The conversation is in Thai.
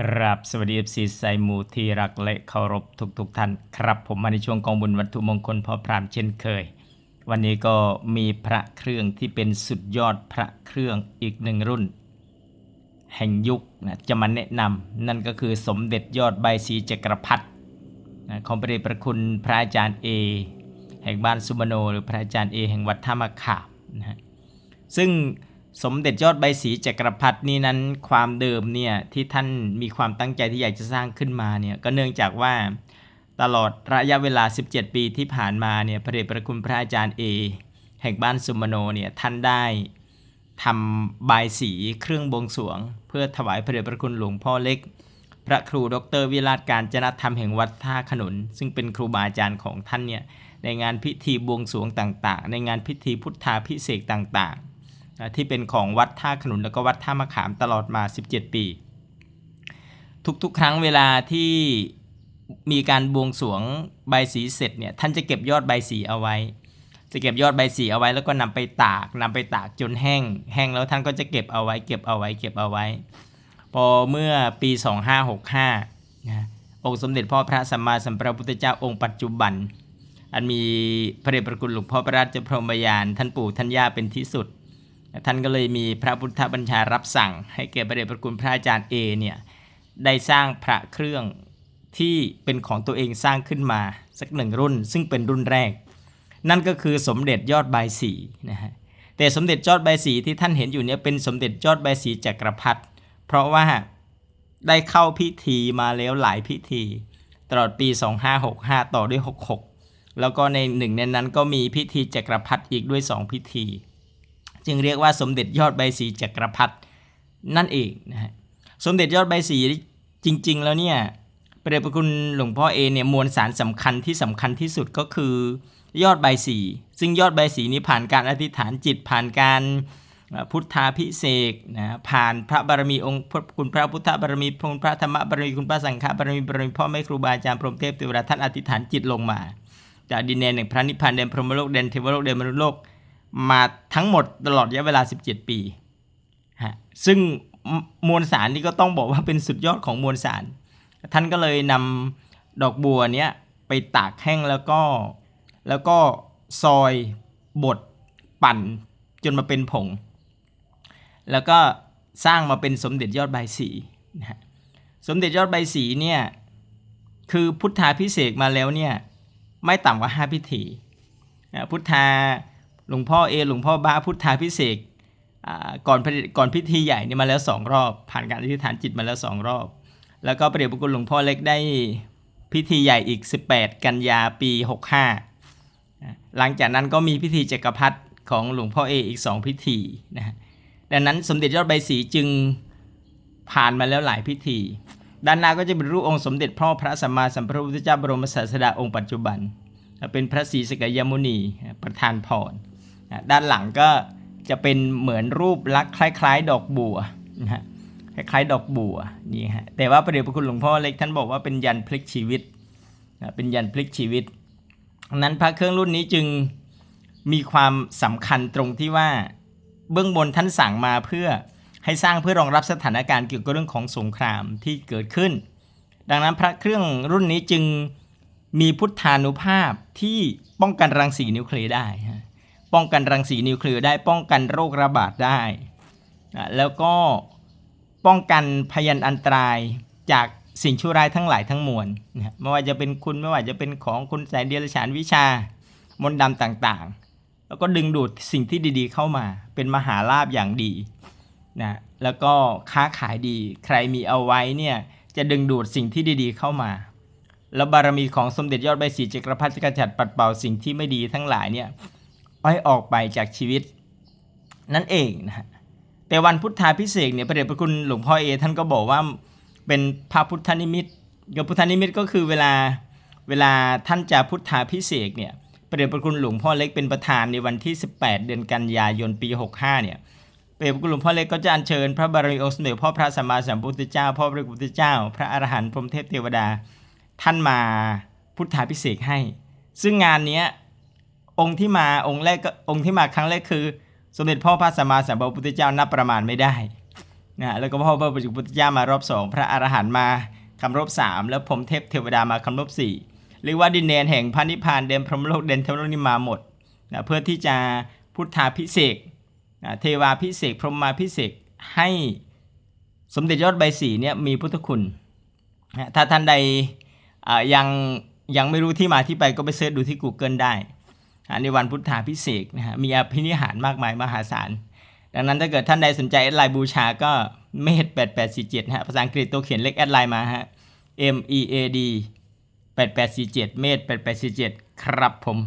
ครับสวัสดีเอฟซีไซมูที่รักและเคารพทุกๆทท่านครับ ผมมาในช่วงกองบุญวัตถุมงคลพอพรามเช่นเคย วันนี้ก็มีพระเครื่องที่เป็นสุดยอดพระเครื่องอีกหนึ่งรุ่น แห่งยุคนะจะมาแนะนำนั่นก็คือสมเด็จยอดใบสีจักรพรรดิของพระเดชพระคุณพระอาจารย์เอแห่งบ้านสุมโน หรือพระอาจารย์เอแห่งวัดท่ามะขามนะซึ่ง สมเด็จยอดใบสีจักรพรรดินี้นั้นความเดิมเนี่ยที่ท่านมีความตั้งใจที่อยากจะสร้างขึ้นมาเนี่ยก็เนื่องจากว่าตลอดระยะเวลา 17 ปีที่ผ่านมาเนี่ยพระเดชพระคุณพระอาจารย์เอแห่งบ้านสุมโนเนี่ยท่านได้ทำบายสีเครื่องบวงสวง เพื่อถวายพระเดชพระคุณหลวงพ่อเล็ก พระครูดรวิราชการจนธรรมแห่งวัดท่าขนุน ซึ่งเป็นครูบาอาจารย์ของท่านเนี่ยในงานพิธีบวงสวงต่างๆ ในงานพิธีพุทธาพิเศษต่างๆ ที่เป็นของวัดท่าขนุนแล้วก็วัดท่ามะขามตลอดมา 17 ปี ทุกๆ ครั้งเวลาที่มีการบวงสวงใบสีเสร็จเนี่ยท่านจะเก็บยอดใบสีเอาไว้ จะเก็บยอดใบสีเอาไว้แล้วก็นำไปตากนำไปตากจนแห้ง แห้งแล้วท่านก็จะเก็บเอาไว้ เก็บเอาไว้ เก็บเอาไว้ พอเมื่อปี 2565นะองค์สมเด็จพ่อพระสัมมาสัมพุทธเจ้าองค์ปัจจุบัน อันมีพระเดชพระคุณหลวงพ่อพระราชพรหมยาน ท่านปู่ท่านย่าเป็นที่สุด ท่านก็เลยมีพระพุทธบัญชารับสั่ง ให้แก่พระเดชพระคุณพระอาจารย์เอเนี่ยได้สร้างพระเครื่องที่เป็นของตัวเองสร้างขึ้นมาสักหนึ่งรุ่น ซึ่งเป็นรุ่นแรก นั่นก็คือสมเด็จยอดใบสีนะฮะแต่สมเด็จยอดใบสีที่ท่านเห็นอยู่เนี่ยเป็นสมเด็จยอดใบสีจักรพรรดิเพราะว่าได้เข้าพิธีมาแล้วหลายพิธี ตลอดปี 2565 ต่อด้วย 66 แล้วก็ในหนึ่งในนั้นก็มีพิธีจักรพรรดิอีกด้วย 2 พิธี จึงเรียกว่าสมเด็จยอดใบสีจักรพรรดินั่นเองนะฮะสมเด็จยอดใบสีจริง ๆ แล้วเนี่ยพระเดชพระคุณหลวงพ่อเอเนี่ยมวลสารสำคัญที่สำคัญที่สุดก็คือยอดใบสี ซึ่งยอดใบสีนี้ผ่านการอธิษฐานจิตผ่านการพุทธาพิเศษนะผ่านพระบารมีองค์คุณพระพุทธบารมีคุณพระธรรมบารมีคุณพระสังฆบารมีบารมีพ่อแม่ครูบาอาจารย์พรหมเทพเทวดาท่านอธิษฐานจิตลงมา จากดินแดนแห่งพระนิพพานแดนพรหมโลกแดนเทวโลกแดนมนุษย์โลก มาทั้งหมดตลอดระยะเวลา 17 ปีฮะซึ่งมวลสารนี่ก็ต้องบอกว่าเป็นสุดยอดของมวลสาร ท่านก็เลยนำดอกบัวเนี้ยไปตากแห้งแล้วก็แล้วก็ซอยบดปั่นจนมาเป็นผง แล้วก็สร้างมาเป็นสมเด็จยอดใบสีนะฮะสมเด็จยอดใบสีเนี่ยคือพุทธาพิเศษมาแล้วเนี่ยไม่ต่ำกว่า 5 พิธีพุทธา หลวงพ่อเอหลวงพ่อบ้าพุทธาพิเศษก่อนก่อนพิธีใหญ่นี่มาแล้วสองรอบ ผ่านการอธิษฐานจิตมาแล้วสองรอบ แล้วก็ประเดชพระคุณหลวงพ่อเล็กได้พิธีใหญ่อีก 18 กันยาปี 65 หลังจากนั้นก็มีพิธีจักรพรรดิของหลวงพ่อเออีก 2 พิธีนะดังนั้นสมเด็จยอดใบสีจึงผ่านมาแล้วหลายพิธี ด้านหน้าก็จะเป็นรูปองค์สมเด็จพ่อพระสัมมาสัมพุทธเจ้าบรมศาสดาองค์ปัจจุบัน เป็นพระศรีสกยมุนีประธานพร ด้านหลังก็จะเป็นเหมือนรูปลักษณ์คล้าย ๆ ดอกบัวนะฮะคล้ายๆดอกบัวนี่ฮะแต่ว่าประเดชพระคุณหลวงพ่อเล็กท่านบอกว่าเป็นยันพลิกชีวิตนะเป็นยันพลิกชีวิตนั้นพระเครื่องรุ่นนี้จึงมีความสำคัญตรงที่ว่าเบื้องบนท่านสั่งมาเพื่อให้สร้างเพื่อรองรับสถานการณ์เกี่ยวกับเรื่องของสงครามที่เกิดขึ้น ดังนั้นพระเครื่องรุ่นนี้จึงมีพุทธานุภาพที่ป้องกันรังสีนิวเคลียร์ได้ ป้องกันรังสีนิวเคลียร์ได้ป้องกันโรคระบาดได้ แล้วก็ป้องกันพยันอันตรายจากสิ่งชั่วร้ายทั้งหลายทั้งมวลไม่ว่าจะเป็นคุณไม่ว่าจะเป็นของคุณสายเดียรฉานวิชามนต์ดำต่างๆ แล้วก็ดึงดูดสิ่งที่ดีๆเข้ามา เป็นมหาลาภอย่างดีนะแล้วก็ค้าขายดีใครมีเอาไว้เนี่ยจะดึงดูดสิ่งที่ดีๆเข้ามา แล้วบารมีของสมเด็จยอดใบสีจักรพรรดิจะกระจัดปัดเป่าสิ่งที่ไม่ดีทั้งหลายเนี่ย ให้ออกไปจากชีวิต นั่นเองนะฮะแต่วันพุทธาพิเศษเนี่ยพระเดชพระคุณหลวงพ่อเอท่านก็บอกว่าเป็นพระพุทธนิมิตกับพุทธนิมิตก็คือเวลาเวลาท่านจะพุทธาพิเศษเนี่ยพระเดชพระคุณหลวงพ่อเล็กเป็นประธานในวันที่ 18 เดือนกันยายนปี 65เนี่ยพระเดชพระคุณหลวงพ่อเล็กก็จะอัญเชิญพระบารมีองค์สมเด็จพ่อพระสัมมาสัมพุทธเจ้าพ่อพระพุทธเจ้า พระอรหันต์พรหมเทพเทวดา ท่านมาพุทธาพิเศษให้ ซึ่งงานนี้ องค์ที่มาองค์แรกก็องค์ที่มาครั้งแรกคือ สมเด็จพ่อพระสัมมาสัมพุทธเจ้านับประมาณไม่ได้นะแล้วก็พ่อพระปัจจุพุทธเจ้ามารอบสองพระอรหันต์มาคำรบสามแล้วผมเทพเทวดามาคำรบสี่เรียกว่าดินแดนแห่งพระนิพพานเดนพรหมโลกเดนเทวโลกนี่มาหมดนะเพื่อที่จะพุทธาพิเศษนะเทวาพิเศษพรหมาพิเศษให้สมเด็จยอดใบสีเนี่ยมีพุทธคุณนะถ้าท่านใดยังยังไม่รู้ที่มาที่ไปก็ไปเสิร์ชดูที่ Google ได้ ในวันพุทธาพิเศษกนะฮะมีอภินิหารมากมายมหาศาล ดังนั้นถ้าเกิดท่านใดสนใจแอดไลน์บูชาก็เมด8847ฮะภาษาอังกฤษตัวเขียนเล็กแอดไลน์มาฮะ M E A D 8847 เมด8847 ครับผม